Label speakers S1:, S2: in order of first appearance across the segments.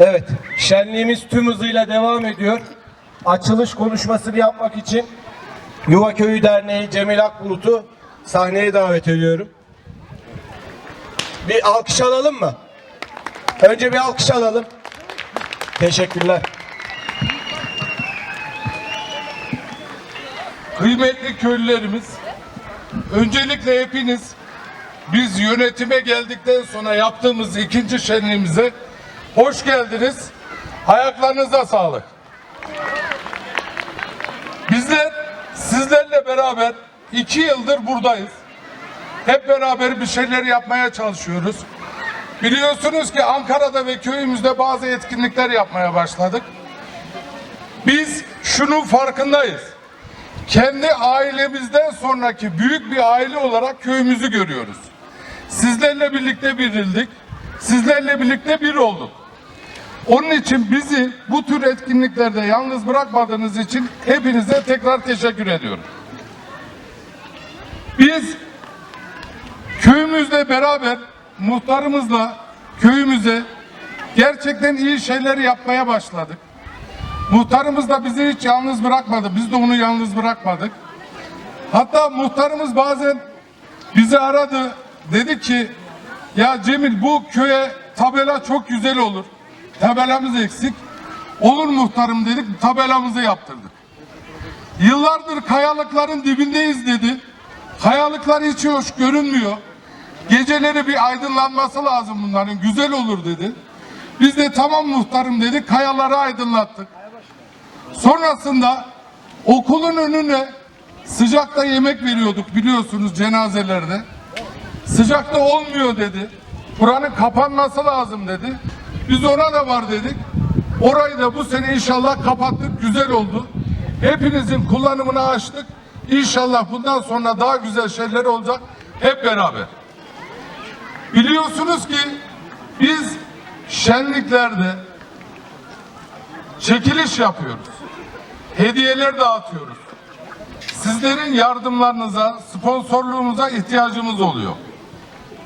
S1: Evet, şenliğimiz tüm hızıyla devam ediyor. Açılış konuşmasını yapmak için Yuva Köyü Derneği Cemil Akbulut'u sahneye davet ediyorum. Bir alkış alalım mı? Önce bir alkış alalım. Teşekkürler.
S2: Kıymetli köylülerimiz, öncelikle hepiniz biz yönetime geldikten sonra yaptığımız ikinci şenliğimize hoş geldiniz. Ayaklarınıza sağlık. Bizler sizlerle beraber iki yıldır buradayız. Hep beraber bir şeyler yapmaya çalışıyoruz. Biliyorsunuz ki Ankara'da ve köyümüzde bazı etkinlikler yapmaya başladık. Biz şunun farkındayız kendi ailemizden sonraki büyük bir aile olarak köyümüzü görüyoruz. Sizlerle birlikte birildik. Sizlerle birlikte bir olduk. Onun için bizi bu tür etkinliklerde yalnız bırakmadığınız için hepinize tekrar teşekkür ediyorum. Biz köyümüzle beraber muhtarımızla köyümüze gerçekten iyi şeyler yapmaya başladık. Muhtarımız da bizi hiç yalnız bırakmadı. Biz de onu yalnız bırakmadık. Hatta muhtarımız bazen bizi aradı. Dedi ki ya Cemil bu köye tabela çok güzel olur. Tabelamız eksik. Olur muhtarım dedik tabelamızı yaptırdık. Yıllardır kayalıkların dibindeyiz dedi. Kayalıklar hiç hoş görünmüyor. Geceleri bir aydınlanması lazım bunların. Güzel olur dedi. Biz de tamam muhtarım dedik. Kayaları aydınlattık. Sonrasında okulun önüne sıcakta yemek veriyorduk biliyorsunuz cenazelerde. Sıcakta olmuyor dedi. Buranın kapanması lazım dedi. Biz ona da var dedik. Orayı da bu sene inşallah kapattık. Güzel oldu. Hepinizin kullanımını açtık. İnşallah bundan sonra daha güzel şeyler olacak. Hep beraber. Biliyorsunuz ki biz şenliklerde çekiliş yapıyoruz. Hediyeler dağıtıyoruz. Sizlerin yardımlarınıza, sponsorluğunuza ihtiyacımız oluyor.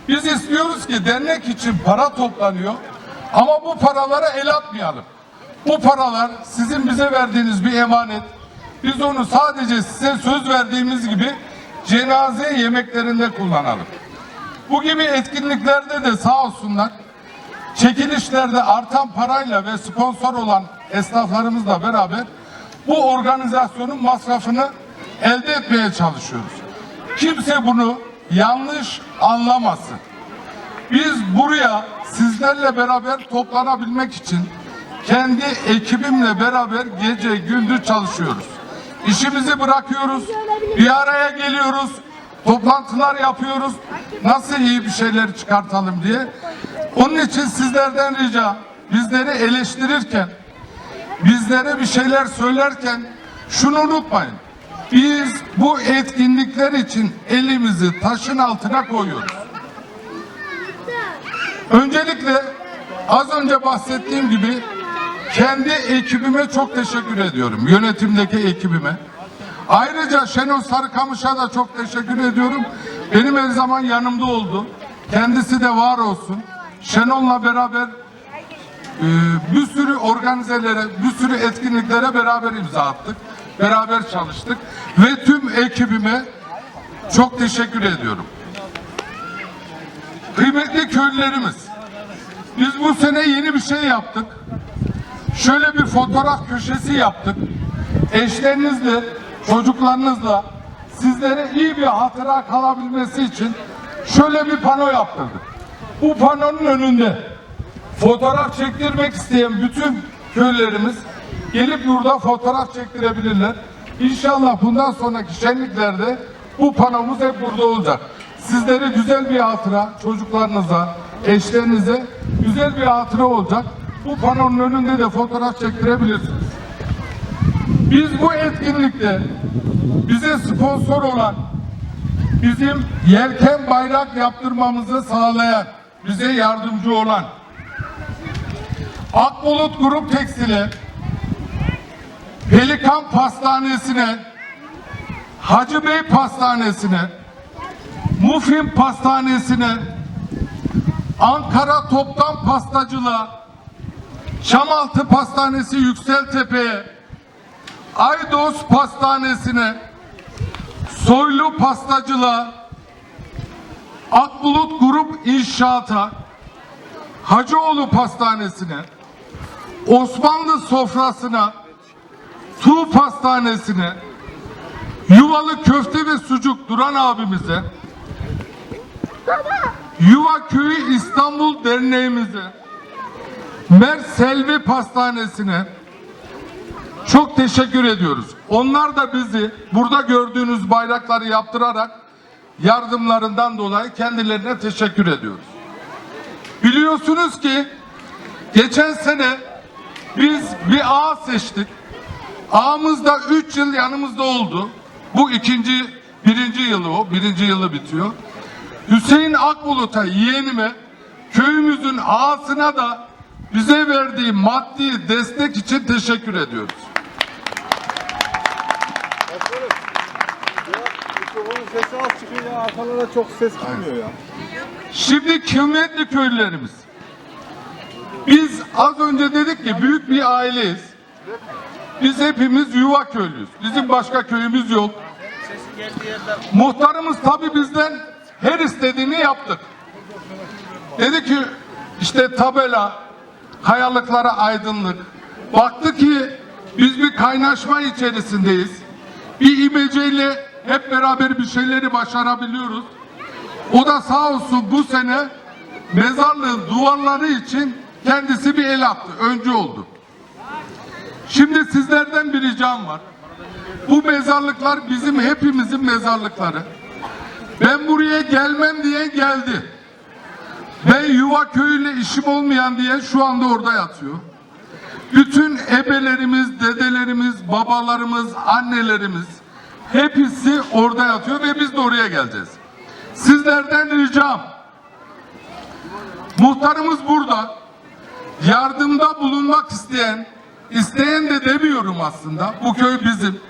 S2: Biz istiyoruz ki dernek için para toplanıyor ama bu paralara el atmayalım. Bu paralar sizin bize verdiğiniz bir emanet. Biz onu sadece size söz verdiğimiz gibi cenaze yemeklerinde kullanalım. Bu gibi etkinliklerde de sağ olsunlar çekilişlerde artan parayla ve sponsor olan esnaflarımızla beraber bu organizasyonun masrafını elde etmeye çalışıyoruz. Kimse bunu yanlış anlamasın. Biz buraya sizlerle beraber toplanabilmek için kendi ekibimle beraber gece gündüz çalışıyoruz. İşimizi bırakıyoruz, bir araya geliyoruz, toplantılar yapıyoruz. Nasıl iyi bir şeyler çıkartalım diye. Onun için sizlerden rica bizleri eleştirirken, bizlere bir şeyler söylerken şunu unutmayın. Biz bu etkinlikler için elimizi taşın altına koyuyoruz. Öncelikle az önce bahsettiğim gibi kendi ekibime çok teşekkür ediyorum. Yönetimdeki ekibime. Ayrıca Şenol Sarıkamış'a da çok teşekkür ediyorum. Benim her zaman yanımda oldu. Kendisi de var olsun. Şenol'la beraber e, bir sürü organizelere, bir sürü etkinliklere beraber imza attık. Beraber çalıştık. Ve tüm ekibime çok teşekkür ediyorum. Kıymetli köylülerimiz, biz bu sene yeni bir şey yaptık. Şöyle bir fotoğraf köşesi yaptık. Eşlerinizle, çocuklarınızla sizlere iyi bir hatıra kalabilmesi için şöyle bir pano yaptırdık. Bu panonun önünde fotoğraf çektirmek isteyen bütün köylerimiz gelip burada fotoğraf çektirebilirler. İnşallah bundan sonraki şenliklerde bu panomuz hep burada olacak. Sizlere güzel bir hatıra, çocuklarınıza, eşlerinize güzel bir hatıra olacak. Bu panonun önünde de fotoğraf çektirebilirsiniz. Biz bu etkinlikte bize sponsor olan, bizim yelken bayrak yaptırmamızı sağlayan, bize yardımcı olan Akbulut Grup Tekstil'e, Pelikan Pastanesi'ne, Hacı Bey Pastanesi'ne, Mufin Pastanesi'ne, Ankara Toptan Pastacılığa, Çamaltı Pastanesi Yükseltepe'ye, Aydos Pastanesi'ne, Soylu Pastacılığa, Akbulut Grup İnşaat'a, Hacıoğlu Pastanesi'ne, Osmanlı Sofrası'na, Tuğ Pastanesi'ne, Yuvalı Köfte ve Sucuk Duran abimize, Yuva Köyü İstanbul Derneğimize, Mer Selvi Pastanesi'ne çok teşekkür ediyoruz. Onlar da bizi burada gördüğünüz bayrakları yaptırarak yardımlarından dolayı kendilerine teşekkür ediyoruz. Biliyorsunuz ki geçen sene biz bir ağ seçtik. Ağımız da 3 yıl yanımızda oldu. Bu ikinci, birinci yılı o. Birinci yılı bitiyor. Hüseyin Akbulut'a yeğenime köyümüzün ağasına da bize verdiği maddi destek için teşekkür ediyoruz.
S3: Mikrofonun sesi az çıkıyor ya arkalara çok ses gitmiyor ya.
S2: Şimdi kıymetli köylülerimiz. Biz az önce dedik ki büyük bir aileyiz. Biz hepimiz yuva köylüyüz. Bizim başka köyümüz yok. Muhtarımız tabi bizden her istediğini yaptık. Dedi ki işte tabela, kayalıklara aydınlık. Baktı ki biz bir kaynaşma içerisindeyiz. Bir imeceyle hep beraber bir şeyleri başarabiliyoruz. O da sağ olsun bu sene mezarlığın duvarları için kendisi bir el attı. Öncü oldu. Şimdi sizlerden bir ricam var. Bu mezarlıklar bizim hepimizin mezarlıkları. Ben buraya gelmem diye geldi. Ve yuva köyüyle işim olmayan diye şu anda orada yatıyor. Bütün ebelerimiz, dedelerimiz, babalarımız, annelerimiz hepsi orada yatıyor ve biz de oraya geleceğiz. Sizlerden ricam muhtarımız burada yardımda bulunmak isteyen isteyen de demiyorum aslında bu köy bizim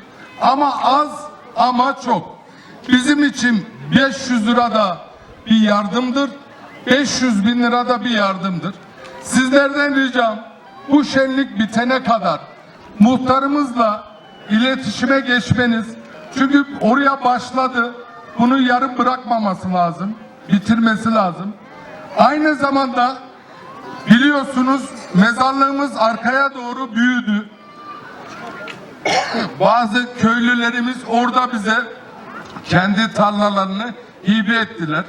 S2: ama az ama çok bizim için 500 lira da bir yardımdır. 500 bin lira da bir yardımdır. Sizlerden ricam bu şenlik bitene kadar muhtarımızla iletişime geçmeniz. Çünkü oraya başladı. Bunu yarım bırakmaması lazım bitirmesi lazım. Aynı zamanda Biliyorsunuz mezarlığımız arkaya doğru büyüdü. Bazı köylülerimiz orada bize kendi tarlalarını hibe ettiler.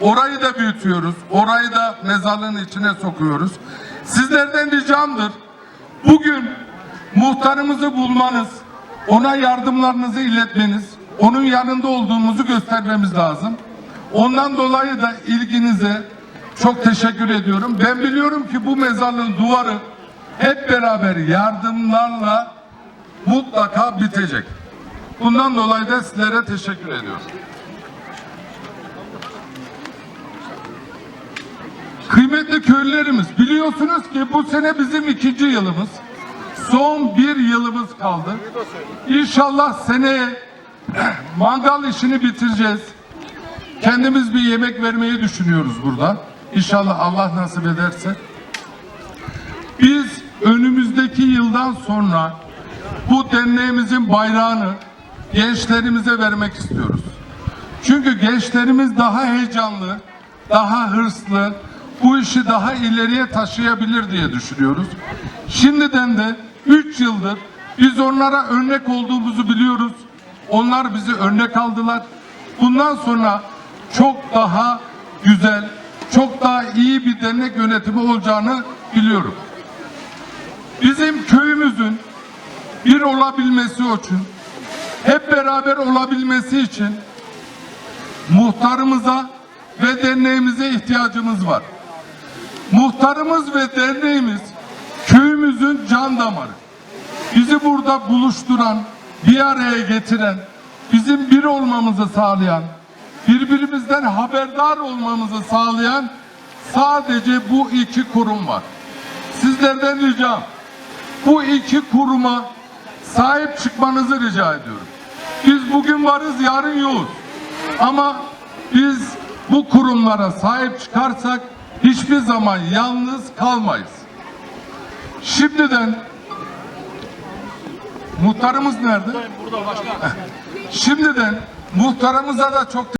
S2: Orayı da büyütüyoruz. Orayı da mezarlığın içine sokuyoruz. Sizlerden ricamdır. Bugün muhtarımızı bulmanız, ona yardımlarınızı iletmeniz, onun yanında olduğumuzu göstermemiz lazım. Ondan dolayı da ilginize çok teşekkür ediyorum. Ben biliyorum ki bu mezarlığın duvarı hep beraber yardımlarla mutlaka bitecek. Bundan dolayı da sizlere teşekkür ediyorum. Kıymetli köylülerimiz biliyorsunuz ki bu sene bizim ikinci yılımız. Son bir yılımız kaldı. İnşallah seneye mangal işini bitireceğiz. Kendimiz bir yemek vermeyi düşünüyoruz burada. İnşallah Allah nasip ederse. Biz önümüzdeki yıldan sonra bu derneğimizin bayrağını gençlerimize vermek istiyoruz. Çünkü gençlerimiz daha heyecanlı, daha hırslı, bu işi daha ileriye taşıyabilir diye düşünüyoruz. Şimdiden de 3 yıldır biz onlara örnek olduğumuzu biliyoruz. Onlar bizi örnek aldılar. Bundan sonra çok daha güzel, çok daha iyi bir dernek yönetimi olacağını biliyorum. Bizim köyümüzün bir olabilmesi için, hep beraber olabilmesi için muhtarımıza ve derneğimize ihtiyacımız var. Muhtarımız ve derneğimiz köyümüzün can damarı. Bizi burada buluşturan, bir araya getiren, bizim bir olmamızı sağlayan, birbirimizden haberdar olmamızı sağlayan sadece bu iki kurum var. Sizlerden ricam bu iki kuruma sahip çıkmanızı rica ediyorum. Biz bugün varız, yarın yokuz. Ama biz bu kurumlara sahip çıkarsak hiçbir zaman yalnız kalmayız. Şimdiden muhtarımız nerede? Burada başkan. Şimdiden muhtarımıza da çok